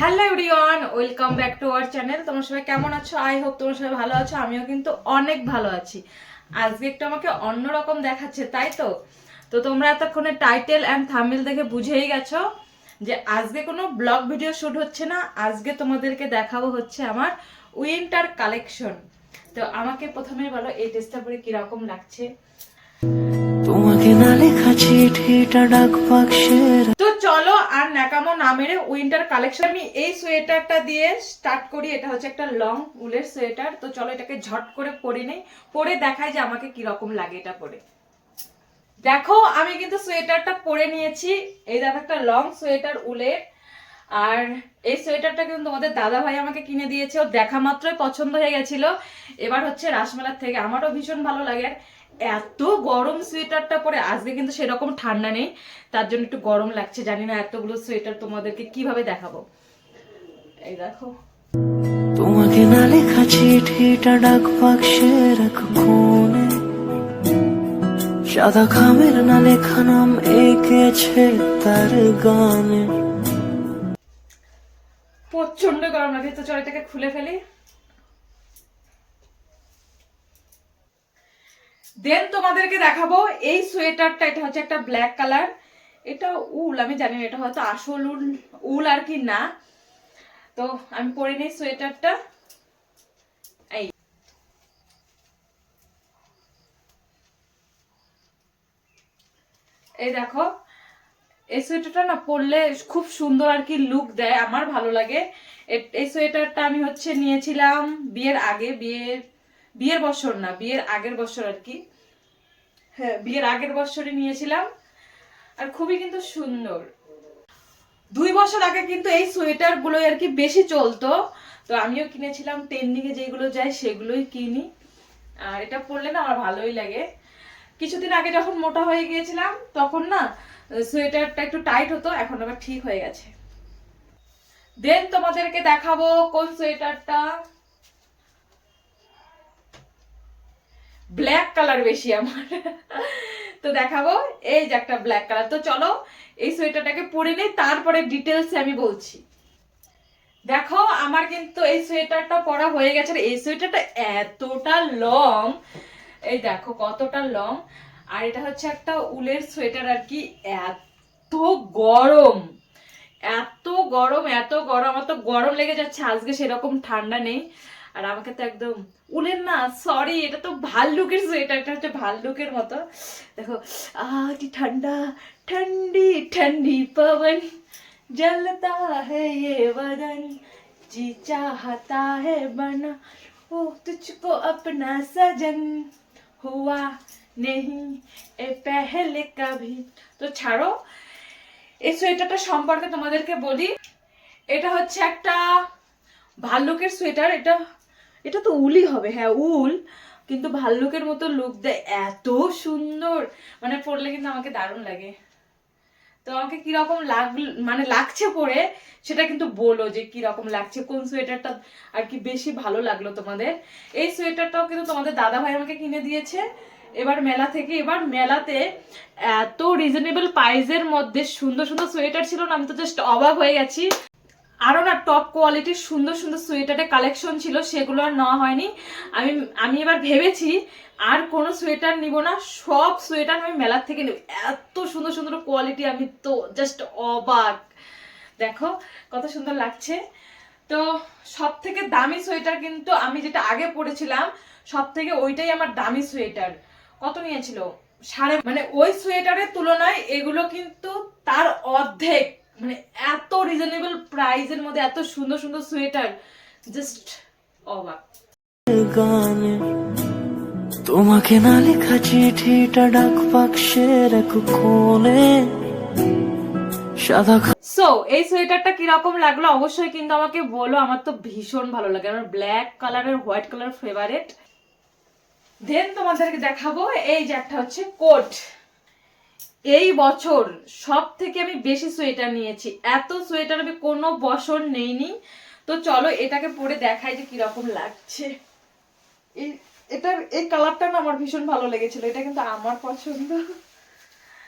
Hello everyone welcome back to our channel তোমরা সবাই কেমন আছো? আই হোপ তোমরা সবাই ভালো আছো, আমিও কিন্তু অনেক ভালো আছি। আজকে একটু আমাকে অন্যরকম দেখাচ্ছে, তাই তো? তো তোমরা এতক্ষণে টাইটেল অ্যান্ড থামিল দেখে বুঝেই গেছো যে আজকে কোনো ব্লগ ভিডিও শুট হচ্ছে না। আজকে তোমাদেরকে দেখাবো হচ্ছে আমার উইন্টার কালেকশন তো আমাকে প্রথমে বলো, এই ড্রেসটা পরে কীরকম লাগছে? তোমাকে না লেখা চিঠিটা ডাক বাক্সের চলো আর ন্যাকামো না মেরে উইন্টার কালেকশন আমি এই সোয়েটারটা দিয়ে স্টার্ট করি। এটা হচ্ছে একটা লং উলের সোয়েটার। তো চলো এটাকে ঝট করে পরে নেই। পরে দেখাই যে আমাকে কি রকম লাগে এটা পরে। দেখো, আমি কিন্তু সোয়েটারটা পরে নিয়েছি। এই দেখো একটা লং সোয়েটার উলের। আর এই সোয়েটারটা কিন্তু তোমাদের দাদা ভাই আমাকে কিনে দিয়েছে। ও দেখা মাত্রই পছন্দ হয়ে গেছিল। এবার হচ্ছে রাসমেলার থেকে। আমারও ভীষণ ভালো লাগে। এত গরম সোয়েটারটা পরে আজকে কিন্তু সেরকম ঠান্ডা নেই তার জন্য একটু গরম লাগছে জানি না এতগুলো সোয়েটার তোমাদেরকে কীভাবে দেখাবো। এই দেখো। তোমাকে না লেখা চিঠিটা ডাক বাক্সের এক কোণে সাদা খামের না লেখা নাম এঁকেছে তার গানে। প্রচণ্ড গরম লাগে তো চল এটাকে খুলে ফেলি। দেন তোমাদেরকে দেখাবো এই সোয়েটারটা, এটা হচ্ছে একটা ব্ল্যাক কালার এটা উল, আমি জানি এটা হয়তো আসল উল উল আর কি না। তো আমি পরে নিই সোয়েটারটা। এই। এই দেখো, এই সোয়েটারটা না পরলে খুব সুন্দর আর কি লুক দেয়, আমার ভালো লাগে। এই সোয়েটারটা আমি হচ্ছে নিয়েছিলাম বিয়ের আগে, বিয়ের বিয়ের বছর না, বিয়ের আগের বছর আর কি। হ্যাঁ বিয়ের আগের বছরই নিয়েছিলাম। আর খুবই কিন্তু সুন্দর। দুই বছর আগে কিন্তু এই সোয়েটারগুলো আর কি বেশি চলতো। তো আমিও কিনেছিলাম ট্রেন্ডিং এ যেগুলো যায় সেগুলোই কিনি। আর এটা পরলে না আমার ভালোই লাগে। কিছুদিন আগে যখন মোটা হয়ে গিয়েছিলাম, তখন না সোয়েটারটা একটু টাইট হতো, এখন আবার ঠিক হয়ে গেছে। দেন তোমাদেরকে দেখাবো কোন সোয়েটারটা। ব্ল্যাক কালার বেশি আমার। তো দেখাবো, এই যে একটা ব্ল্যাক কালার তো চলো, এই সোয়েটারটাকে পরে নেই, তারপরে ডিটেলস আমি বলছি। দেখো, আমার কিন্তু এই সোয়েটারটা পরা হয়ে গেছে এই সোয়েটারটা এতটা লং এই দেখো কতটা লং আর এটা হচ্ছে একটা উলের সোয়েটার আর কি, এত গরম। এত গরম এত গরম। আমার গরম লেগে যাচ্ছে, আজকে সেরকম ঠান্ডা নেই। আর আমাকে তো একদম উলের না সরি এটা তো ভাল্লুকের সোয়েটার এটা হচ্ছে ভাল্লুকের মতো। দেখো আহ ঠান্ডা, ঠান্ডি ঠান্ডি পবন জলতা হে বদন जी चाहता হে बना ও तुझको अपना सजन হুয়া नहीं এ পহলে কাভি। তো ছাড়ো, এই সোয়েটারটা সম্পর্কে তোমাদেরকে বলি। এটা হচ্ছে একটা ভাল্লুকের সোয়েটার, এটা এটা তো উলই হবে হ্যাঁ উল, কিন্তু ভাল্লুকের মতো লুক দেয় এত সুন্দর। মানে পরলে কিন্তু আমাকে দারুণ লাগে। তো আমাকে কীরকম লাগ মানে লাগছে পরে, সেটা কিন্তু বলো যে কীরকম লাগছে, কোন সোয়েটারটা আর কি বেশি ভালো লাগল তোমাদের। এই সোয়েটারটাও কিন্তু তোমাদের দাদা ভাই আমাকে কিনে দিয়েছে। এবার মেলা থেকে, এবার মেলাতে এত রিজনেবল প্রাইজের মধ্যে সুন্দর সুন্দর সোয়েটার ছিল না, আমি তো জাস্ট অবাক হয়ে গেছি। আরও না টপ কোয়ালিটির সুন্দর সুন্দর সোয়েটারের কালেকশন ছিল, সেগুলো আর নেওয়া হয়নি। আমি আমি এবার ভেবেছি আর কোনো সোয়েটার নিব না, সব সোয়েটার আমি মেলার থেকে নেব। এত সুন্দর সুন্দর কোয়ালিটি আমি তো জাস্ট অবাক। দেখো, কত সুন্দর লাগছে। তো সব থেকে দামি সোয়েটার কিন্তু আমি যেটা আগে পরেছিলাম সব থেকে ওইটাই আমার দামি সোয়েটার কত নিয়েছিল? সাড়ে মানে ওই সোয়েটারের তুলনায় এগুলো কিন্তু তার অর্ধেক। মানে এত রিজনেবল প্রাইসের মধ্যে এত সুন্দর সুন্দর সোয়েটার জাস্ট অবাক। তোমাকে না লেখা চিঠিটা ডাক বাক্সের এক কোণে। সো এই সোয়েটারটা কীরকম লাগল অবশ্যই কিন্তু আমাকে বলো আমার তো ভীষণ ভালো লাগে। আমার ব্ল্যাক কালারের হোয়াইট কালার ফেভারেট দেন তোমাদেরকে দেখাবো এই যে একটা হচ্ছে কোট এই বছর সব থেকে আমি বেশি সোয়েটার নিয়েছি। এত সোয়েটার আমি কোনো বছর নেইনি। তো চলো এটাকে পরে দেখাই যে কীরকম লাগছে। এই, এটা, এই কালারটা না আমার ভীষণ ভালো লেগেছিল। এটা কিন্তু আমার পছন্দ।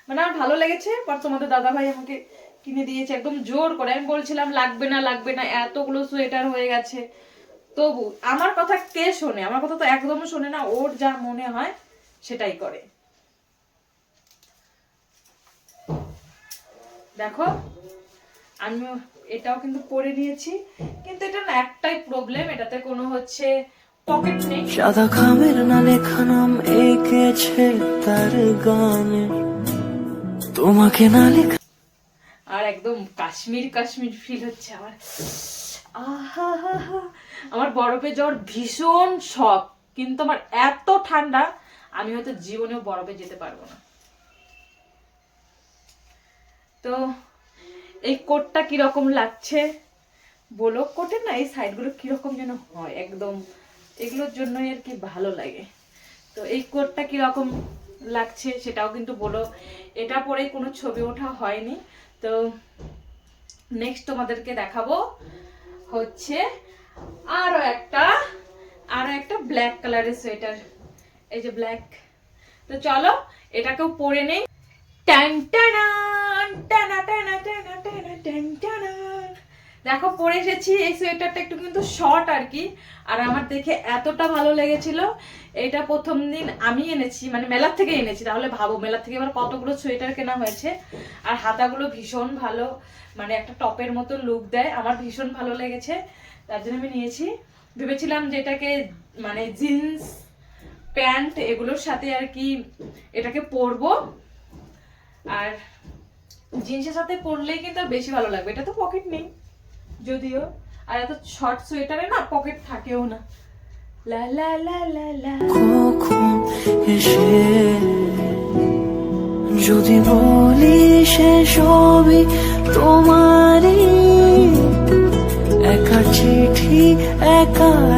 মানে আমার ভালো লেগেছে বাট তোমাদের দাদা ভাই আমাকে কিনে দিয়েছে একদম জোর করে। আমি বলছিলাম, লাগবে না লাগবে না, এতগুলো সোয়েটার হয়ে গেছে। তবু আমার কথা কে শোনে? আমার কথা তো একদম শোনে না। ওর যা মনে হয় সেটাই করে। দেখো আমিও এটাও কিন্তু পরে নিয়েছি। কিন্তু এটা না একটাই প্রবলেম এটাতে কোনো হচ্ছে পকেট নেই। সাদা খামের না লেখা নাম এঁকেছে তার গানে। তোমাকে না লেখা আর একদম কাশ্মীর কাশ্মীর ফিল হচ্ছে আমার। আমার বরফে জ্বর ভীষণ শখ কিন্তু আমার এত ঠান্ডা আমি হয়তো জীবনেও বরফে যেতে পারব না। তো এই কোটটা কীরকম লাগছে? বলো। কোটের না এই সাইডগুলো কীরকম যেন হয় একদম। এগুলোর জন্যই আর কি ভালো লাগে। তো এই কোটটা কীরকম লাগছে সেটাও কিন্তু বলো। এটা পরে কোনো ছবি ওঠা হয়নি। তো নেক্সট তোমাদেরকে দেখাবো হচ্ছে আরও একটা আরও একটা ব্ল্যাক কালারের সোয়েটার। এই যে ব্ল্যাক তো চলো এটাকেও পরে নেই। টানান, টানা! দেখো, পরে এসেছি, এই সোয়েটারটা একটু কিন্তু শর্ট আর কি আর আমার দেখে এতটা ভালো লেগেছিল এটা প্রথম দিন আমি এনেছি মানে মেলার থেকে এনেছি, তাহলে ভাবো, মেলার থেকে এবার কতগুলো সোয়েটার কেনা হয়েছে। আর হাতাগুলো ভীষণ ভালো মানে একটা টপের মতো লুক দেয়, আমার ভীষণ ভালো লেগেছে, তার জন্য আমি নিয়েছি। ভেবেছিলাম যে এটাকে মানে জিন্স প্যান্ট এগুলোর সাথে আর কি এটাকে পরবো। আর জিন্সের সাথে পরলেই কিন্তু বেশি ভালো লাগবে। এটা তো পকেট নেই। যদিও। আর এত শর্ট সোয়েটারে না পকেট থাকেও না। লা লা লা লা লা। যদি বলি সে সবই তোমারই। একা চিঠি, একা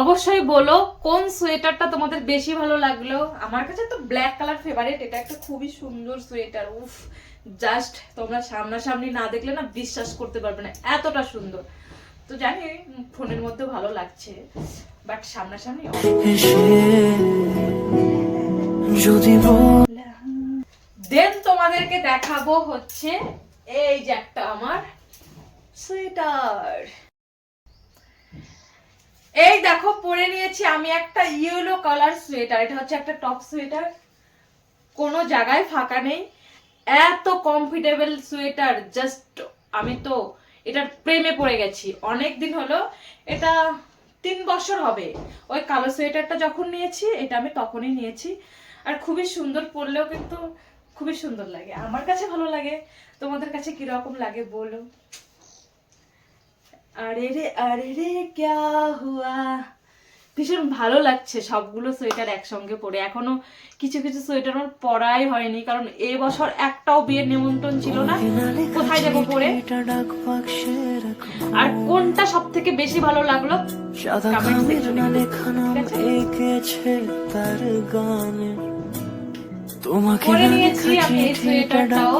অবশ্যই বলো, কোন সোয়েটারটা তোমাদের বেশি ভালো লাগল? আমার কাছে তো ব্ল্যাক কালার ফেভারিট এটা একটা খুবই সুন্দর সোয়েটার, উফ জাস্ট তোমরা সামনাসামনি না দেখলে না বিশ্বাস করতে পারবে না, এতটা সুন্দর। তো জানি, ফোনের মধ্যে ভালো লাগছে বাট সামনাসামনি যদি দেন তোমাদেরকে দেখাবো হচ্ছে, এই যে একটা আমার সোয়েটার। এই দেখো, পরে নিয়েছি আমি একটা ইয়েলো কালার সোয়েটার এটা হচ্ছে একটা টপ সোয়েটার কোনো জায়গায় ফাঁকা নেই। এত কমফোর্টেবল সোয়েটার জাস্ট আমি তো এটার প্রেমে পড়ে গেছি। অনেক দিন হলো, এটা তিন বছর হবে। ওই কালো সোয়েটারটা যখন নিয়েছি, এটা আমি তখনই নিয়েছি। আর খুবই সুন্দর পরলেও কিন্তু খুবই সুন্দর লাগে। আমার কাছে ভালো লাগে। তোমাদের কাছে কীরকম লাগে বলো। আরে রে আরে রে ক্যা হুয়া? ভীষণ ভালো লাগছে সবগুলো সোয়েটার একসঙ্গে পরে। এখনও কিছু কিছু সোয়েটার আমার পরাই হয়নি কারণ এ বছর একটাও বিয়ের নিমন্ত্রণ ছিল না। কোথায় যাব পরে? আর কোনটা সব থেকে বেশি ভালো লাগল? পরে নিয়েছি আমি এই সোয়েটারটাও।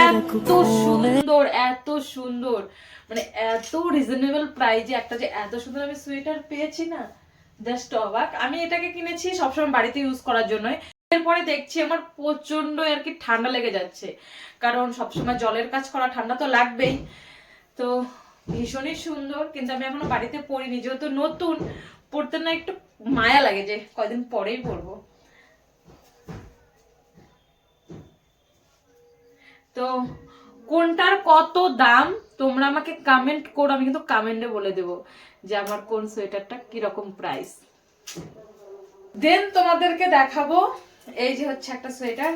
এত সুন্দর এত সুন্দর। মানে এত রিজনেবল প্রাইজে একটা যে এত সুন্দর আমি সোয়েটার পেয়েছি না জাস্ট অবাক। আমি এটাকে কিনেছি সবসময় বাড়িতে ইউজ করার জন্য এরপরে দেখছি আমার প্রচণ্ড আর কি ঠান্ডা লেগে যাচ্ছে। কারণ সবসময় জলের কাজ করা ঠান্ডা তো লাগবেই। তো ভীষণই সুন্দর, কিন্তু আমি এখনও বাড়িতে পরিনি। যেহেতু নতুন পড়তে না একটু মায়া লাগে যে কয়দিন পরেই পরবো। তো কোনটার কত দাম, তোমরা আমাকে কমেন্ট করো, আমি কিন্তু কমেন্টে বলে দেব যে আমার কোন সোয়েটারটা কীরকম প্রাইস দেন তোমাদেরকে দেখাবো এই যে হচ্ছে একটা সোয়েটার।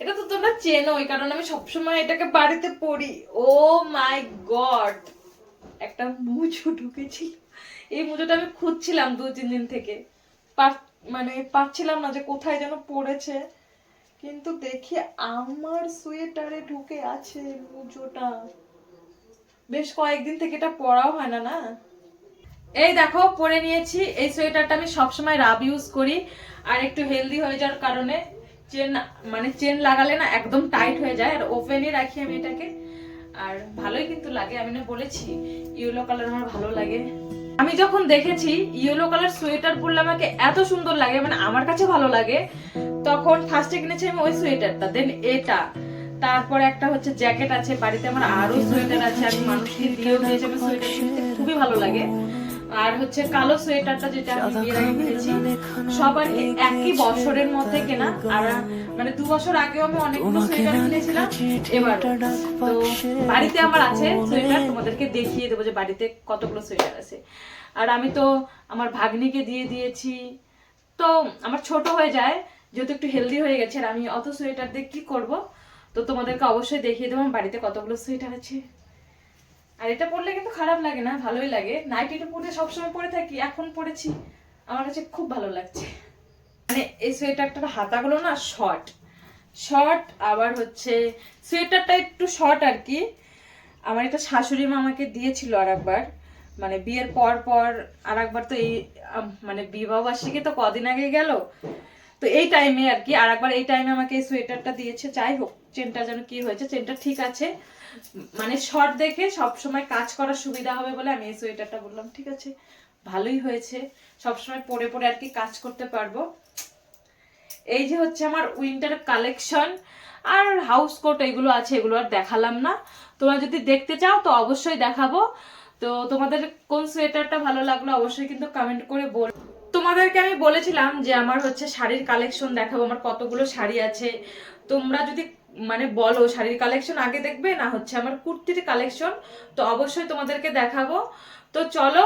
এটা তো তোমরা চেনো ওই কারণে আমি সবসময় এটাকে বাড়িতে পরি। Oh my God! একটা মুজো ঢুকেছিল। এই মুজোটা আমি খুঁজছিলাম দু তিন দিন থেকে। মানে পাচ্ছিলাম না যে কোথায় যেন পড়েছে। কিন্তু দেখি আমার সোয়েটারে ঢুকে আছে মুজোটা বেশ কয়েকদিন থেকে এটা পরাও হয় না না? এই দেখো, পরে নিয়েছি। এই সোয়েটারটা আমি সবসময় রাব ইউজ করি, আর একটু হেলদি হয়ে যাওয়ার কারণে চেন মানে চেন লাগালে না একদম টাইট হয়ে যায়, আর ওপেনই রাখি আমি এটাকে। আর ভালোই কিন্তু লাগে, আমি না বলেছি ইয়েলো কালার আমার ভালো লাগে। আমি যখন দেখেছি ইয়েলো কালার সোয়েটার পরলে আমাকে এত সুন্দর লাগে মানে আমার কাছে ভালো লাগে। তখন ফার্স্টে কিনেছি আমি ওই সোয়েটারটা দেন এটা। তারপরে একটা হচ্ছে জ্যাকেট আছে, বাড়িতে আমার আরও সোয়েটার আছে, আমি মানুষকে দিয়েও দিয়েছি আমার সোয়েটার খুবই ভালো লাগে। আর হচ্ছে কালো সোয়েটারটা যেটা আমি বিয়ের আগে কিনেছি, সবার একই বছরের মধ্যে কেনা, আর মানে দু বছর আগেও আমি অনেকগুলো সোয়েটার কিনেছিলাম এবার তো বাড়িতে আমার আছে সোয়েটার তোমাদেরকে দেখিয়ে দেবো যে বাড়িতে কতগুলো সোয়েটার আছে। আর আমি তো আমার ভাগ্নিকে দিয়ে দিয়েছি। তো আমার ছোট হয়ে যায় যেহেতু একটু হেলদি হয়ে গেছে, আর আমি অত সোয়েটার দিয়ে কি করব? তো তোমাদেরকে অবশ্যই দেখিয়ে দেবো বাড়িতে কতগুলো সোয়েটার আছে। আর এটা পরলে কিন্তু খারাপ লাগে না, ভালোই লাগে। নাইটিটা পরে সবসময় পরে থাকি, এখন পরেছি। আমার কাছে খুব ভালো লাগছে। মানে এই সোয়েটারটার হাতাগুলো না শর্ট শর্ট আবার হচ্ছে সোয়েটারটা একটু শর্ট আর কি। আমার এটা শাশুড়ি মা আমাকে দিয়েছিল আর একবার মানে বিয়ের পর পর আর একবার তো এই মানে বিবাহ বার্ষিকী তো কদিন আগে গেল। তো এই টাইমে আর কি, আর একবার এই টাইমে আমাকে সোয়েটারটা দিয়েছে, যাই হোক চেনটা যেন কি হয়েছে চেনটা ঠিক আছে। মানে শর্ট দেখে সব সময় কাজ করার সুবিধা হবে বলে আমি এই সোয়েটারটা বললাম, ঠিক আছে, ভালোই হয়েছে সব সময় পরে পরে আর কি কাজ করতে পারব। এই যে হচ্ছে আমার উইন্টার কালেকশন আর হাউস কোট এগুলো আছে, এগুলো আর দেখালাম না। তোমরা যদি দেখতে চাও তো অবশ্যই দেখাবো। তো তোমাদের কোন সোয়েটারটা ভালো লাগল অবশ্যই কিন্তু কমেন্ট করে বল তোমাদেরকে আমি বলেছিলাম যে আমার হচ্ছে শাড়ির কালেকশন দেখাবো, আমার কতগুলো শাড়ি আছে। তোমরা যদি মানে বলো শাড়ির কালেকশন আগে দেখবে, না হচ্ছে আমার কুর্তির কালেকশন তো অবশ্যই তোমাদেরকে দেখাবো। তো চলো,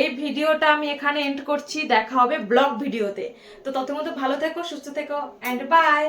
এই ভিডিওটা আমি এখানে এন্ড করছি, দেখা হবে ব্লগ ভিডিওতে। তো তত মতো ভালো থেকো, সুস্থ থেকো অ্যান্ড বাই